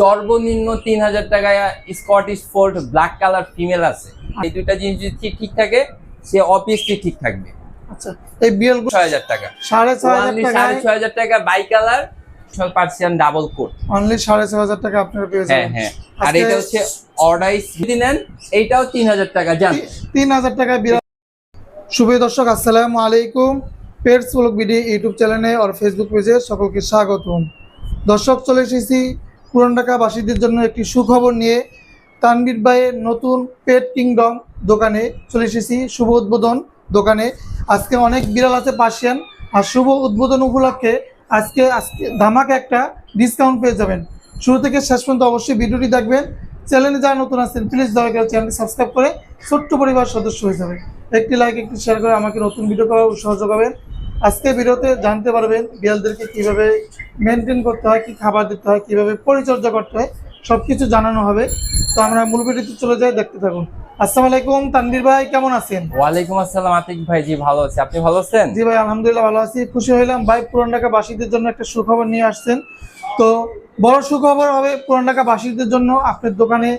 সর্বনিম্ন তিন হাজার টাকায় Scottish fold black colour female আছে। এই দুইটা জিনিস যদি ঠিক থাকে সে অবভিয়াসলি ঠিক থাকবে। আচ্ছা এই বিড়াল ছয় হাজার টাকা। সাড়ে ছয় হাজার টাকা by colour Persian double coat only সাড়ে ছয় হাজার টাকা আপনারা পেয়ে হ্যাঁ যাবেন। হ্যাঁ আর এটা হচ্ছে অর্ডাইস নেন এইটাও তিন হাজার টাকা তিন হাজার শুভ দর্শক আসসালামু আলাইকুম। পেটস ব্লগ বিডি ইউটিউব চ্যানেলে আর ফেসবুক পেজে সকলকে স্বাগতম। দর্শক চলে এসেছি পুরান ঢাকাবাসীদের জন্য একটি সুখবর নিয়ে তানবির ভাইয়ের নতুন পেট কিংডম দোকানে চলে এসেছি শুভ উদ্বোধন দোকানে। আজকে অনেক বিড়াল আছে পার্সিয়ান, আর শুভ উদ্বোধন উপলক্ষে আজকে আজকে ধামাকে একটা ডিসকাউন্ট পেয়ে যাবেন। শুরু থেকে শেষ পর্যন্ত অবশ্যই ভিডিওটি দেখবেন। চ্যানেলে যারা নতুন আছেন প্লিজ দয়া করে চ্যানেলটি সাবস্ক্রাইব করে ছোট্ট পরিবার সদস্য হয়ে যাবে একটি লাইক একটি শেয়ার করে আমাকে নতুন ভিডিও করার সহযোগ যোগাবেন। আজকে ভিডিওতে জানতে পারবেন বিড়ালদেরকে কীভাবে মেনটেন করতে হয় কি খাবার দিতে হয় কীভাবে পরিচর্যা করতে হয় সব কিছু জানানো হবে। তো আমরা মূল ভিডিওতে চলে যাই দেখতে থাকুন। আসসালামু আলাইকুম তানভীর ভাই কেমন আছেন? ওয়ালাইকুম আসসালাম আতিক ভাই জি ভালো আছে। আপনি ভালো আছেন? জি ভাই আলহামদুলিল্লাহ ভালো আছি। খুশি হইলাম ভাই পুরান ঢাকা বাসীদের জন্য একটা সুখবর নিয়ে আসছেন। তো বড় সুখবর হবে পুরান ঢাকা বাসীদের জন্য আপনার দোকানে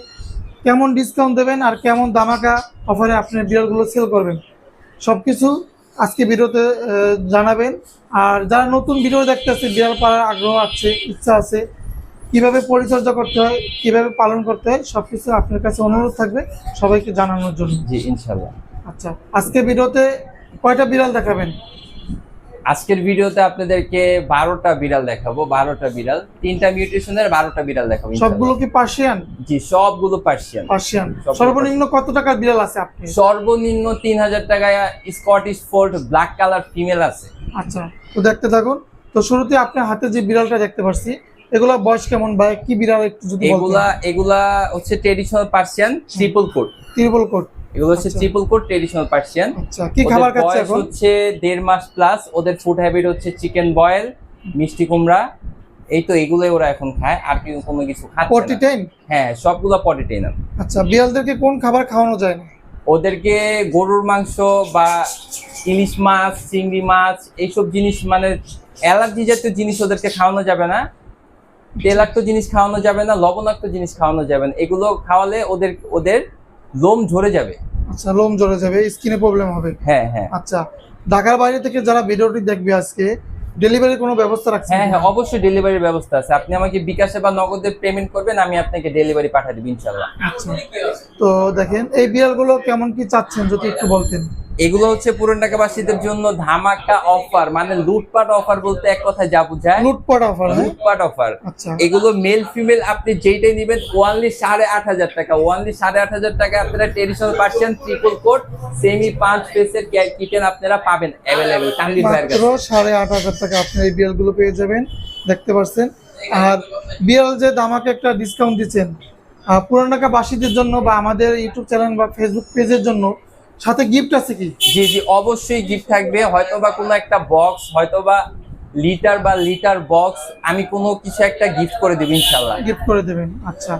কেমন ডিসকাউন্ট দেবেন আর কেমন দামাকা অফারে আপনার বিড়ালগুলো সেল করবেন। সব কিছু আজকে ভিডিওতে জানাবেন। আর যারা নতুন ভিডিও দেখতেছে বিড়াল পালার আগ্রহ আছে ইচ্ছা আছে কীভাবে পরিচর্যা করতে হয় কীভাবে পালন করতে হয় সব কিছু আপনার কাছে অনুরোধ থাকবে সবাইকে জানানোর জন্য। জি ইনশাল্লাহ আচ্ছা আজকে ভিডিওতে কয়টা বিড়াল দেখাবেন? আজকের ভিডিওতে আপনাদেরকে বারোটা বিড়াল দেখাবো বারোটা বিড়াল। তিনটা মিউটেশনের বারোটা বিড়াল দেখাবো। সবগুলো কি পার্সিয়ান জি সবগুলো পার্সিয়ান পার্সিয়ান সর্বনিম্ন কত টাকার বিড়াল আছে আপনি? সর্বনিম্ন তিন হাজার টাকায় Scottish fold black colour female আছে। আচ্ছা তো দেখতে থাকুন। তো শুরুতে আপনার হাতে যে বিড়ালটা দেখতে পাচ্ছি এগুলা বয়স কেমন বা কি বিড়াল একটু যদি এগুলা এগুলা হচ্ছে traditional Persian triple coat triple coat এগুলো হচ্ছে। ট্রিপল কোট ট্রেডিশনাল পার্সিয়ান আচ্ছা কি খাবার খাচ্ছে এখন? হচ্ছে দেড় মাস প্লাস ওদের ফুড হ্যাবিট হচ্ছে চিকেন বয়েল মিষ্টি কুমড়া। এই তো এগুলোই ওরা এখন খায় আর কি কোনো কিছু খাচ্ছে পটি টাইম হ্যাঁ সবগুলো পটি আচ্ছা বিড়ালদেরকে কোন খাবার খাওয়ানো যায় না? ওদেরকে গরুর মাংস বা ইলিশ মাছ চিংড়ি মাছ এইসব জিনিস মানে অ্যালার্জি জাতীয় জিনিস ওদেরকে খাওয়ানো যাবে না। তেলাক্ত জিনিস খাওয়ানো যাবে না লবণাক্ত জিনিস খাওয়ানো যাবে না। এগুলো খাওয়ালে ওদের ওদের লোম ঝরে যাবে। আচ্ছা লোম ঝরে যাবে স্কিনে প্রবলেম হবে। হ্যাঁ হ্যাঁ। আচ্ছা ঢাকার বাইরে থেকে যারা ভিডিওটি দেখবে আজকে ডেলিভারির কোনো ব্যবস্থা রাখছেন হ্যাঁ হ্যাঁ অবশ্যই ডেলিভারির ব্যবস্থা আছে। আপনি আমাকে বিকাশে বা নগদে পেমেন্ট করবেন আমি আপনাকে ডেলিভারি পাঠিয়ে দেব ইনশাআল্লাহ। আচ্ছা তো দেখেন এই বিড়ালগুলো কেমন কি চাচ্ছেন যদি একটু বলতেন? এগুলো হচ্ছে পুরান ঢাকাবাসীদের জন্য ধামাকা অফার মানে লুটপাট অফার বলতে এক কথায় যা বোঝায়। লুটপাট অফার হ্যাঁ? লুটপাট অফার আচ্ছা। এগুলো মেল ফিমেল আপনি যেইটাই নেবেন ওয়ানলি সাড়ে আট হাজার টাকা ওয়ানলি সাড়ে আট হাজার টাকা আপনারা traditional Persian triple coat semi পাঁচ পেসের কিটেন আপনারা পাবেন অ্যাভেলেবেল তানভীর ভাইয়ের সাড়ে আট হাজার টাকা আপনি এই বিড়ালগুলো পেয়ে যাবেন দেখতে পাচ্ছেন। আর বিড়াল যে দামাকে একটা ডিসকাউন্ট দিচ্ছেন পুরান ঢাকা বাসীদের জন্য বা আমাদের ইউটিউব চ্যানেল বা ফেসবুক পেজের জন্য সাথে গিফট আছে কি? জি জি অবশ্যই গিফট থাকবে। হয়তো বা কোনো একটা বক্স হয়তো বা লিটার বা লিটার বক্স আমি কোনো কিছু একটা গিফট করে দেবো ইনশাল্লাহ গিফট করে দেবেন আচ্ছা।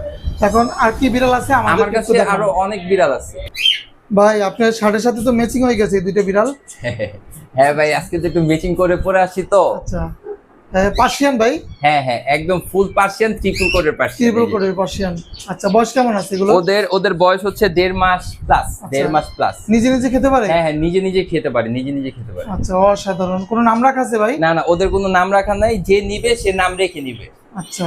এখন আর কি বিড়াল আছে? আমার আমাদের কাছে আরও অনেক বিড়াল আছে। ভাই আপনার শার্টের সাথে তো ম্যাচিং হয়ে গেছে দুইটা বিড়াল। হ্যাঁ ভাই আজকে তো একটু ম্যাচিং করে পরে আসি তো। আচ্ছা। পার্সিয়ান ভাই? হ্যাঁ হ্যাঁ একদম ফুল পার্সিয়ান ট্রিপল কোটের পার্সিয়ান ত্রিপুল করে পার্সিয়ান আচ্ছা বয়স কেমন আছে এগুলো? ওদের ওদের বয়স হচ্ছে দেড় মাস প্লাস দেড় মাস প্লাস নিজে নিজে খেতে পারে? হ্যাঁ হ্যাঁ নিজে নিজে খেতে পারে নিজে নিজে খেতে পারে। আচ্ছা অসাধারণ। কোনো নাম রাখা আছে ভাই? না না ওদের কোনো নাম রাখা নাই যে নিবে সে নাম রেখে নিবে। আচ্ছা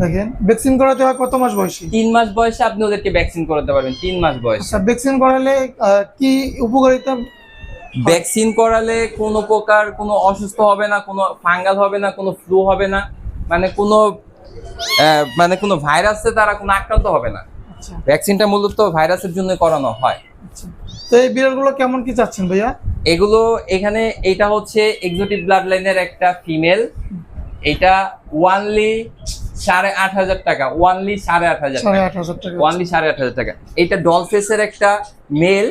দেখেন ভ্যাকসিন করাতে হয় কত মাস বয়সী? তিন মাস বয়সে আপনি ওদেরকে ভ্যাকসিন করাতে পারবেন তিন মাস বয়সে। আচ্ছা ভ্যাকসিন করালে কি উপকারিতা ভ্যাকসিন করালে কোনো প্রকার কোনো অসুস্থ হবে না কোনো ফাঙ্গাল হবে না কোনো ফ্লু হবে না মানে কোনো মানে কোনো ভাইরাসে তারা কোনো আক্রান্ত হবে না। আচ্ছা। ভ্যাকসিনটা মূলত ভাইরাসের জন্য করানো হয়। আচ্ছা। তো এই বিড়ালগুলো কেমন কি চাচ্ছেন ভাইয়া? এগুলো এখানে এটা হচ্ছে এক্সোটিক ব্লাড লাইনের একটা ফিমেল এটা ওয়ানলি সাড়ে আট হাজার টাকা ওয়ানলি সাড়ে আট হাজার সাড়ে আট হাজার টাকা। ওয়ানলি সাড়ে আট হাজার টাকা। এটা ডলফেসের একটা মেল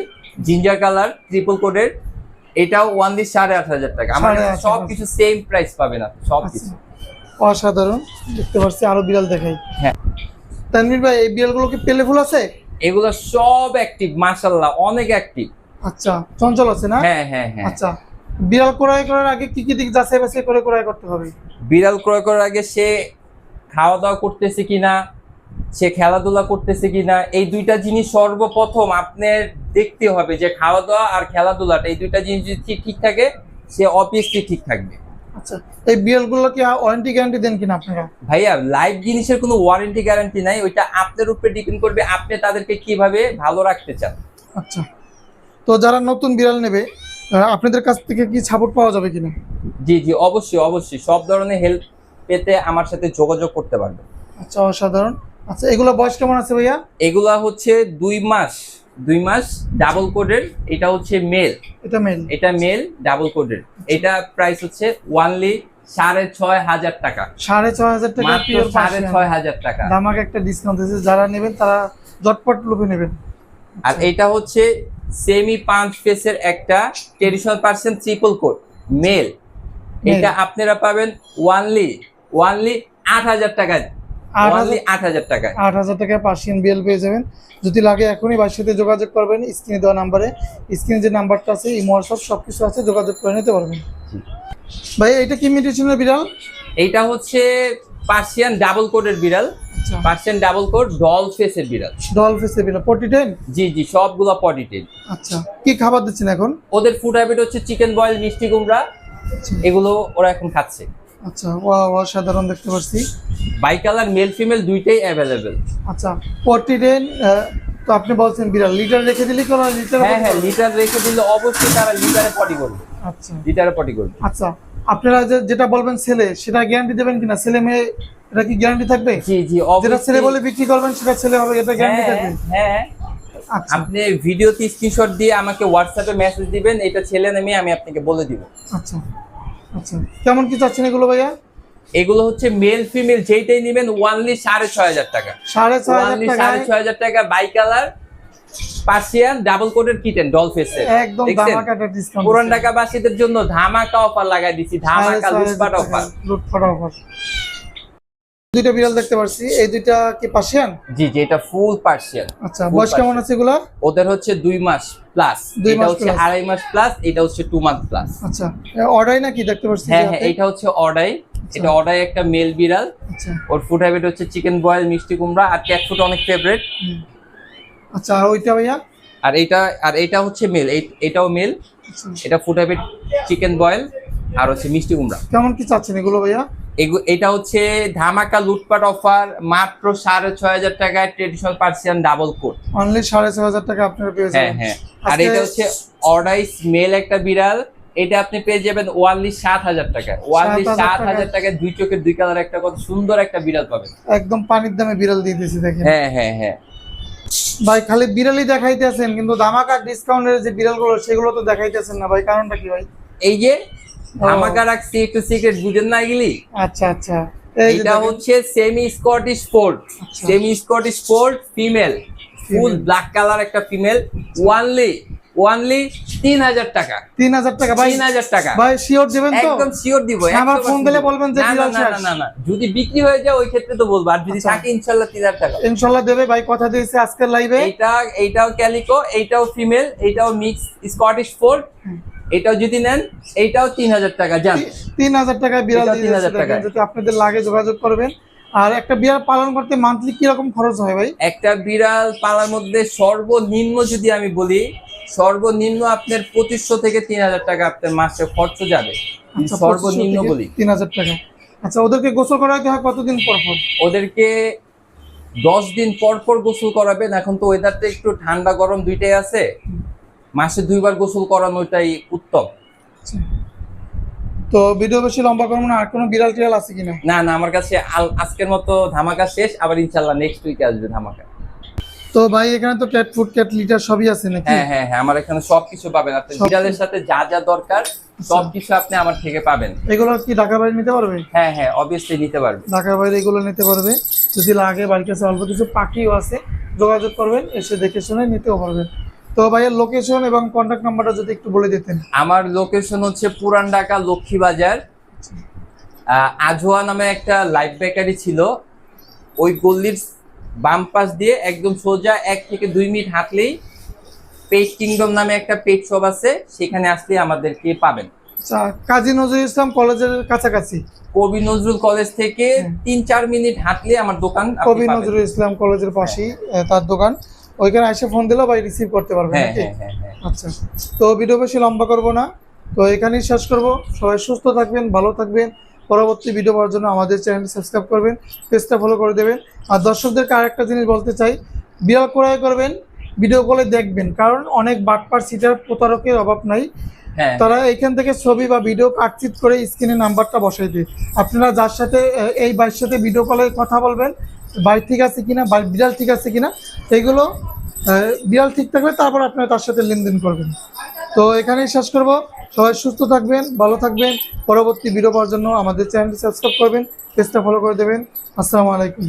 জিঞ্জার কালার ট্রিপল কোডের এটাও ওয়ান ওয়ানলি সাড়ে আট হাজার টাকা। আমার সব কিছু সেম প্রাইস পাবে না সব কিছু অসাধারণ। দেখতে পাচ্ছি আরও বিড়াল দেখাই। হ্যাঁ। তানভীর ভাই এই বিড়ালগুলো কি পেলে ফুল আছে? এগুলো সব অ্যাক্টিভ মাশাল্লাহ অনেক অ্যাক্টিভ আচ্ছা চঞ্চল আছে না? হ্যাঁ হ্যাঁ হ্যাঁ। আচ্ছা বিড়াল ক্রয় করার আগে কি কি দিক যাচাই বাছাই করে ক্রয় করতে হবে? বিড়াল ক্রয় করার আগে সে খাওয়া দাওয়া করতেছে কিনা সে খেলাধুলা করতেছে কিনা এই দুইটা জিনিস সর্বপ্রথম আপনার দেখতে হবে যে খাওয়া দাওয়া আর খেলাধুলাটা এই দুইটা জিনিস যদি ঠিক থাকে সে অবভিয়াসলি ঠিক থাকবে। আচ্ছা এই বিড়ালগুলো কি ওয়ারেন্টি গ্যারান্টি দেন কিনা আপনারা? ভাইয়া লাইভ জিনিসের কোনো ওয়ারেন্টি গ্যারান্টি নাই ওইটা আপনার উপরে ডিপেন্ড করবে আপনি তাদেরকে কীভাবে ভালো রাখতে চান। আচ্ছা তো যারা নতুন বিড়াল নেবে আপনাদের কাছ থেকে কি সাপোর্ট পাওয়া যাবে কিনা? জি জি অবশ্যই অবশ্যই সব ধরনের হেল্প পেতে আমার সাথে যোগাযোগ করতে পারবে আচ্ছা অসাধারণ। আচ্ছা এগুলো বয়স কেমন আছে ভাইয়া? এগুলা হচ্ছে দুই মাস দুই মাস ডাবল কোডের এটা হচ্ছে মেল এটা মেল এটা মেল ডাবল কোডের এটা প্রাইস হচ্ছে ওয়ানলি সাড়ে ছয় হাজার টাকা। সাড়ে ছয় হাজার টাকা সাড়ে ছয় হাজার টাকা। দামাকে একটা ডিসকাউন্ট দিয়েছে যারা নেবেন তারা জটপট লুপে নেবেন। আর এটা হচ্ছে সেমি পাঁচ পেসের একটা traditional percent triple code male এটা আপনারা পাবেন ওয়ানলি ওয়ানলি আট হাজার টাকায়। আট হাজার টাকায়। আট হাজার টাকায় পার্সিয়ান বিএল পেয়ে যাবেন। যদি লাগে এখনই বাসির সাথে যোগাযোগ করবেন স্ক্রিনে দেওয়া নাম্বারে। স্ক্রিনে যে নাম্বারটা আছে এই হোয়াটসঅ্যাপ সব কিছু আছে যোগাযোগ করে নিতে পারবেন। ভাই এটা কি মিউটেশনের বিড়াল? এইটা হচ্ছে পার্সিয়ান ডাবল কোডের বিড়াল। আচ্ছা। পার্সিয়ান ডাবল কোড ডল ফেসের বিড়াল। ডল ফেসের বিড়াল ফোর্টি টেন? জি জি সবগুলা আচ্ছা কি খাবার দিচ্ছেন এখন? ওদের ফুড হ্যাবিট হচ্ছে চিকেন বয়েল মিষ্টি কুমড়া। আচ্ছা। এগুলো ওরা এখন খাচ্ছে। আচ্ছা ওয়া অসাধারণ দেখতে পাচ্ছি। বাই কালার মেল ফিমেল দুইটাই অ্যাভেলেবেল আচ্ছা টেন তো আপনি বলছেন বিড়াল লিটার রেখে দিলে কোনো লিটার হ্যাঁ হ্যাঁ লিটার রেখে দিলে অবশ্যই তারা লিটারে পটি করবে আচ্ছা। লিটারে পটি করবে আচ্ছা আপনারা যেটা বলবেন ছেলে সেটা গ্যারান্টি দেবেন কিনা? ছেলে মেয়ে এটা কি গ্যারান্টি থাকবে? জি জি যেটা ছেলে বলে বিক্রি করবেন সেটা ছেলে হবে এটা গ্যারান্টি হ্যাঁ থাকবে। হ্যাঁ আচ্ছা। আপনি ভিডিওতে স্ক্রিনশট দিয়ে আমাকে হোয়াটসঅ্যাপে মেসেজ দিবেন এটা ছেলে নামে আমি আপনাকে বলে দিব। আচ্ছা। আচ্ছা। কেমন কি চাচ্ছেন এগুলো ভাইয়া? এগুলো হচ্ছে মেল ফিমেল যেইটাই নেবেন ওয়ানলি সাড়ে ছয় হাজার টাকা। সাড়ে ছয় হাজার ওয়ানলি সাড়ে ছয় হাজার টাকা বাই কালার পার্সিয়ান ডাবল কোটের কিটেন ডল ফেসের একদম? ধামাকাটা ডিসকাউন্ট পুরান ঢাকাবাসীদের জন্য ধামাকা অফার লাগাই দিছি ধামাকা লুটপাট অফার লুটপাট অফার দুইটা বিড়াল দেখতে পাচ্ছি এই দুইটা কি পাশিয়ান জি জি এটা ফুল পার্সিয়ান আচ্ছা বয়স কেমন আছে এগুলা ওদের হচ্ছে দুই মাস প্লাস এটা হচ্ছে আড়াই মাস প্লাস এটা হচ্ছে টু মান্থ প্লাস আচ্ছা অর্ডার নাকি দেখতে পাচ্ছি হ্যাঁ হ্যাঁ? এটা হচ্ছে অর্ডাই এটা অর্ডাই একটা মেল বিড়াল। আচ্ছা। ওর ফুড হ্যাবিট হচ্ছে চিকেন বয়েল মিষ্টি কুমড়া আর ক্যাট ফুড অনেক ফেভারিট আচ্ছা আর ওইটা ভাইয়া? আর এটা আর এটা হচ্ছে মেল এটাও মেল আচ্ছা। এটা ফুড হ্যাবিট চিকেন বয়েল আর হচ্ছে মিষ্টি কুমড়া। কেমন কি চাচ্ছেন এগুলো ভাইয়া? এটা হচ্ছে ধামাকা লুটপাট অফার মাত্র সাড়ে ছয় হাজার টাকায় traditional Persian double coat only সাড়ে ছয় হাজার টাকা আপনারা পেয়ে হ্যাঁ যাবেন। হ্যাঁ আর এটা হচ্ছে অর্ডাইস মেল একটা বিড়াল এটা আপনি পেয়ে যাবেন ওয়ানলি সাত হাজার টাকা ওয়ানলি সাত হাজার টাকায় দুই চোখের দুই কালার একটা কত সুন্দর একটা বিড়াল পাবেন। একদম পানির দামে বিড়াল দিয়ে দিয়েছি দেখেন। হ্যাঁ হ্যাঁ হ্যাঁ। ভাই খালি বিড়ালই দেখাইতেছেন কিন্তু ধামাকা ডিসকাউন্টের যে বিড়ালগুলো সেগুলো তো দেখাইতেছেন না ভাই কারণটা কি ভাই? এই যে ও। ধামাকা রাখছি একটু সিক্রেট বুঝেন না এগুলি। আচ্ছা আচ্ছা। এটা হচ্ছে semi Scottish fold. Semi Scottish fold female full black colour একটা ফিমেল ওয়ানলি ওয়ানলি তিন হাজার টাকা। তিন হাজার টাকা ভাই। তিন হাজার টাকা। ভাই শিওর দেবেন তো? একদম শিওর দিব আমার ফোন দিলে বলবেন যে না, না, যদি বিক্রি হয়ে যায় ওই ক্ষেত্রে তো বলব। আর যদি আচ্ছা। থাকে ইনশাল্লাহ তিন হাজার টাকা। ইনশাল্লাহ দেবে ভাই কথা দিয়েছে আজকের লাইভে এইটা এইটাও ক্যালিকো এইটাও ফিমেল এইটাও মিক্স স্কটিশ ফোল্ড এটাও যদি নেন এইটাও তিন হাজার টাকা জান। তিন হাজার টাকায় বিড়াল তিন হাজার 3000 দিয়েছে দেখেন, টাকায়। যদি আপনাদের লাগে যোগাযোগ করবেন। আর একটা বিড়াল পালন করতে মান্থলি কীরকম খরচ হয় ভাই? একটা বিড়াল পালার মধ্যে সর্বনিম্ন যদি আমি বলি সর্বনিম্ন আপনার পঁচিশশো থেকে তিন হাজার টাকা আপনার মাসে খরচ যাবে। আচ্ছা, সর্বনিম্ন বলি। তিন হাজার টাকা। আচ্ছা ওদেরকে গোসল করাতে হয় কতদিন পর পর? ওদেরকে দশ দিন পর পর গোসল করাবেন। এখন তো ওয়েদারটা একটু ঠান্ডা গরম দুইটাই আছে। মাসে দুইবার গোসল করানোটাই উত্তম। আচ্ছা। তো ভিডিও বেশি লম্বা করব না আর কোনো বিড়াল টিড়াল আছে কিনা? না না আমার কাছে আজকের মতো ধামাকা শেষ আবার ইনশাল্লাহ নেক্সট উইকে আসবে ধামাকা। তো ভাই এখানে তো ক্যাট ফুড ক্যাট লিটার সবই আছে নাকি? হ্যাঁ হ্যাঁ হ্যাঁ আমার এখানে সবকিছু পাবেন। আপনি বিড়ালের সাথে যা যা দরকার সব সবকিছু আপনি আমার থেকে পাবেন। এগুলো কি ঢাকার বাইরে নিতে পারবে? হ্যাঁ হ্যাঁ অবভিয়াসলি নিতে পারবেন ঢাকার বাইরে এগুলো নিতে পারবে। যদি লাগে বাড়ির কাছে অল্প কিছু পাখিও আছে যোগাযোগ করবেন এসে দেখে শুনে নিতেও পারবেন। তো ভাইয়ের লোকেশন এবং কন্ট্যাক্ট নাম্বারটা যদি একটু বলে দিতেন। আমার লোকেশন হচ্ছে পুরান ঢাকা লক্ষ্মীবাজার আহ, আজোয়া নামে একটা লাইফ বেকারি ছিল। ওই গল্লির বাম পাশ দিয়ে একদম সোজা এক থেকে দুই মিনিট হাঁটলেই পেট কিংডম নামে একটা পেট শপ আছে সেখানে আসলে আমাদেরকে পাবেন। আচ্ছা কাজী নজরুল ইসলাম কলেজের কাছাকাছি? কবি নজরুল কলেজ থেকে তিন চার মিনিট হাঁটলে আমার দোকান কবি নজরুল ইসলাম কলেজের পাশেই তার দোকান। ওইখানে এসে ফোন দিলেও ভাই রিসিভ করতে পারবেন হ্যাঁ নাকি? হ্যাঁ হ্যাঁ আচ্ছা। তো ভিডিও বেশি লম্বা করব না। তো এখানেই শেষ করব। সবাই সুস্থ থাকবেন ভালো থাকবেন। পরবর্তী ভিডিও পাওয়ার জন্য আমাদের চ্যানেল সাবস্ক্রাইব করবেন পেজটা ফলো করে দেবেন। আর দর্শকদেরকে আরেকটা জিনিস বলতে চাই বিড়াল ক্রয় করবেন ভিডিও কলে দেখবেন। কারণ অনেক বাটপার সিটার প্রতারকের অভাব নাই। তারা এখান থেকে ছবি বা ভিডিও কাটচিট করে স্ক্রিনে নাম্বারটা বসাই দিয়ে। আপনারা যার সাথে এই বাইর সাথে ভিডিও কলে কথা বলবেন বাই ঠিক আছে কিনা বাড়ির বিড়াল ঠিক আছে কিনা, এগুলো বিড়াল ঠিক থাকবে তারপর আপনারা তার সাথে লেনদেন করবেন। তো এখানেই শেষ করব। সবাই সুস্থ থাকবেন, ভালো থাকবেন। পরবর্তী ভিডিও পাওয়ার জন্য আমাদের চ্যানেলটি সাবস্ক্রাইব করবেন পেজটা ফলো করে দেবেন। আসসালামু আলাইকুম।